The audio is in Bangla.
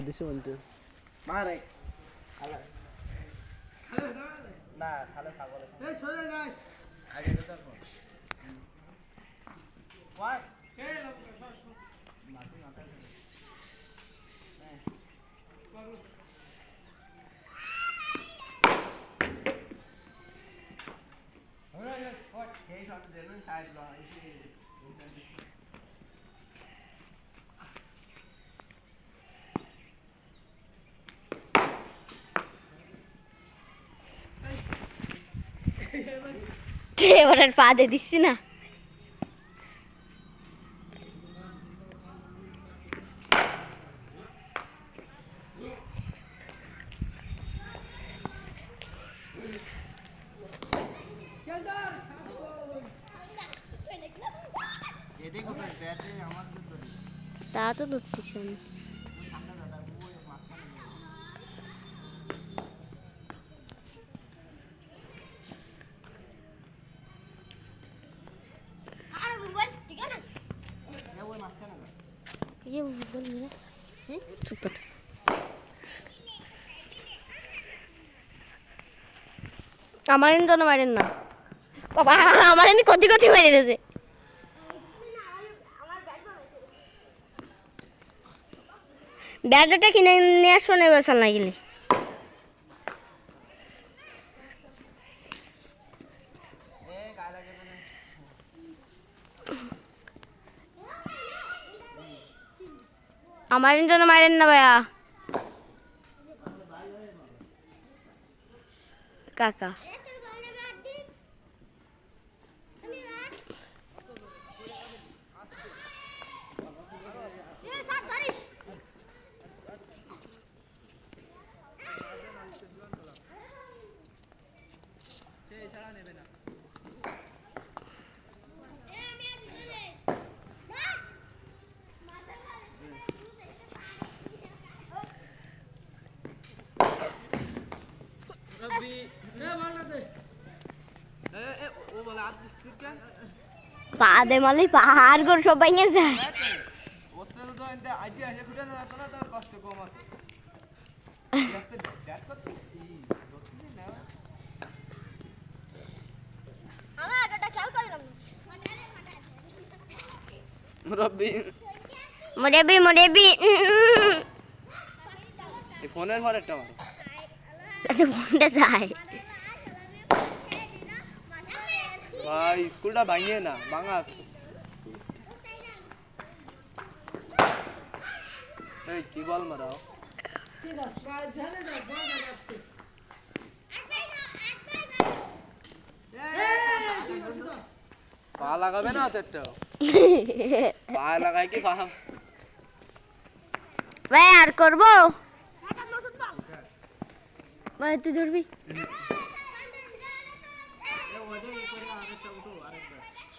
দিছে বলতে মারে খালা না খালে ছাগল আগে তো দেখো ওয়াট সেই সব দেবেন সাইড ল এসে এবার আর পা দিয়ে দিচ্ছি না? তা তো ধরতেছি আমি। না চুপ কর। আমার এনে তো মারেন না। বাবা, আমার এনে কতি কতি মেরে দিয়েছে। ব্যাটাটা কিনে নিয়ে আসব না বেসাল না গেলে গায়ে লাগে তো না। আমার জন্য মারেন না ভাইয়া। কাকা। পা দে মালি পাহাড় করে সব ভেঙে যায়। মুরব্বি ফোনের ঘর একটা মারো ফোনটা যায় ভাই, স্কুলটা ভাঙিয়ে না, ভাঙা এই, কি বল মারাও পা লাগাবে না হাতেরটা? পা লাগাই কি পা? ভাই, আর করব? ভাই, তুই ধরবি? बड़े ऊपर आ रहे चौटो आ रहे